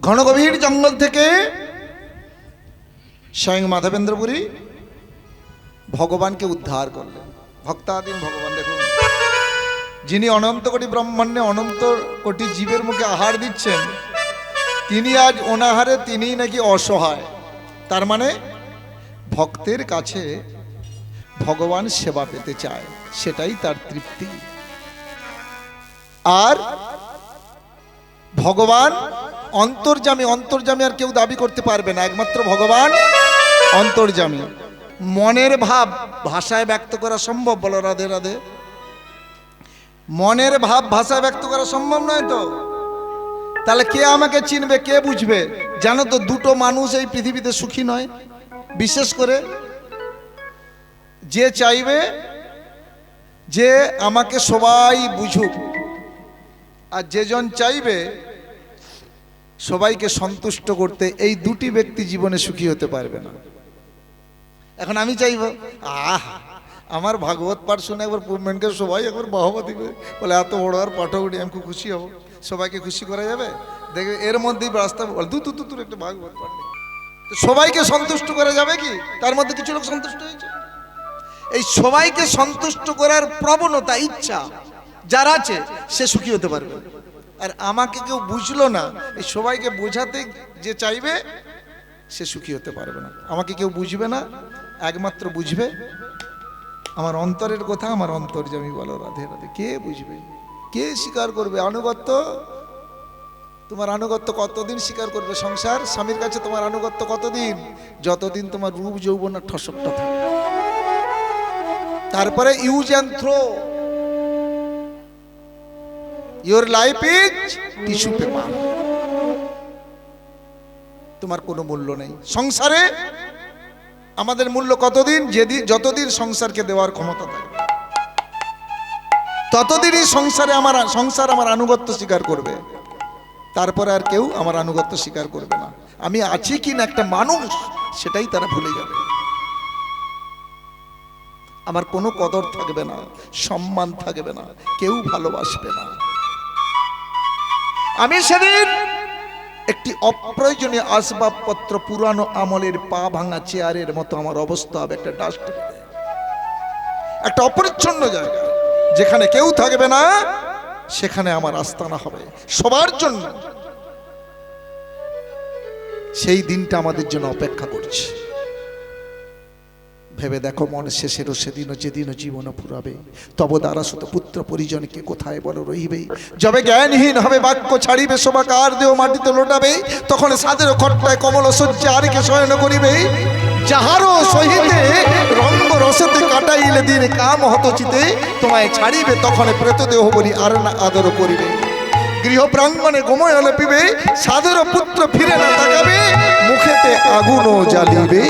ঘন গভীর জঙ্গল থেকে স্বয়ং মাধবেন্দ্রপুরী ভগবানকে উদ্ধার করলেন। ভক্তাধীন ভগবান, দেখুন। যিনি অনন্ত কোটি ব্রহ্মাণ্ডে অনন্ত কোটি জীবের মুখে আহার দিচ্ছেন, তিনি আজ অনাহারে তিনি নাকি অসহায়। তার মানে ভক্তের কাছে ভগবান সেবা পেতে চায়, সেটাই তার তৃপ্তি। আর ভগবান অন্তর্জামী অন্তর্জামী আর কেউ দাবি করতে পারবে না, একমাত্র ভগবান অন্তর্জামী। মনের ভাব ভাষায় ব্যক্ত করা সম্ভব, বলো রাধে রাধে। মনের ভাব ভাষায় ব্যক্ত করা সম্ভব নয় তো? তাহলে কে আমাকে চিনবে, কে বুঝবে? জানো তো, দুটো মানুষ এই পৃথিবীতে সুখী নয়। বিশেষ করে যে চাইবে যে আমাকে সবাই বুঝুক। আর যেজন চাইবে সবাইকে সন্তুষ্ট করতে এই দুটি ব্যক্তি জীবনে সুখী হতে পারবে না। এখন আমি চাইব, আহ, আমার ভাগবত পাঠ শুনে একবার পুরমেনকে সবাই একবার বাহবা দিবে। বলে, এত বড় আর পাঠক আমি খুব খুশি হব। সবাইকে খুশি করা যাবে? দেখবে, এর মধ্যেই রাস্তা দু তু তুর একটা ভাগবত পাঠ সবাইকে সন্তুষ্ট করা যাবে কি? তার মধ্যে কিছু লোক সন্তুষ্ট হয়েছে? এই সবাইকে সন্তুষ্ট করার প্রবণতা, ইচ্ছা যার আছে, সে সুখী হতে পারবে। আর আমাকে কেউ বুঝলো না, এই সবাইকে বোঝাতে যে চাইবে, সে সুখী হতে পারবে না। আমাকে কেউ বুঝবে না, একমাত্র বুঝবে, আমার অন্তরের কথা, আমার অন্তর্জামী বলো, রাধে রাধে, কে বুঝবে? কে স্বীকার করবে? আনুগত্য? তোমার আনুগত্য কতদিন স্বীকার করবে সংসার? স্বামীর কাছে তোমার আনুগত্য কতদিন? যতদিন তোমার রূপ, যৌবন আর ঠসকটা থাকে তারপরে use and throw. Your life is tissue paper তোমার কোনো মূল্য নেই। সংসারে আমাদের মূল্য কতদিন? যেদিন যতদিন সংসারকে দেওয়ার ক্ষমতা থাকে ততদিনই সংসারে আমার সংসার আমার আনুগত্য স্বীকার করবে। তারপরে আর কেউ আমার আনুগত্য স্বীকার করবে না। আমি আছি কি না একটা মানুষ, সেটাই তারা ভুলে যাবে। আমার কোনো কদর থাকবে না, সম্মান থাকবে না, কেউ ভালোবাসবে না। আমি সেদিন একটি অপ্রয়োজনীয় আসবাবপত্র পুরানো আমলের পা ভাঙা চেয়ারের মতো আমার অবস্থা হবে, একটা ডাস্টবিনে একটা অপরিচ্ছন্ন জায়গা, যেখানে কেউ থাকবে না, সেখানে আমার আস্তানা হবে, সবার জন্য। সেই দিনটা আমাদের জন্য অপেক্ষা করছে। ভেবে দেখো মন শেষেরও সেদিনও যেদিনও জীবন ফুরাবে। তব দ্বারা শত পুত্র পরিজনকে কোথায় বলো রইবে যবে জ্ঞানহীন হবে, বাক্য ছাড়িবে, শোভাকার দেহ মাটিতে লোটাবে, তখন সাদের খট্টায় কমল শয্যা আরিকে শয়ন করিবে। যাহারও সহিতে রঙ্গ রসতে কাটাইলে দিন কাম হত চিতে, তোমায় ছাড়িবে তখন প্রেত দেহ বলি আর না আদর করিবে। গৃহ প্রাঙ্গণে গোময় লেপিবে সাদের পুত্র ফিরে না তাকাবে, মুখেতে আগুনও জ্বালিবে।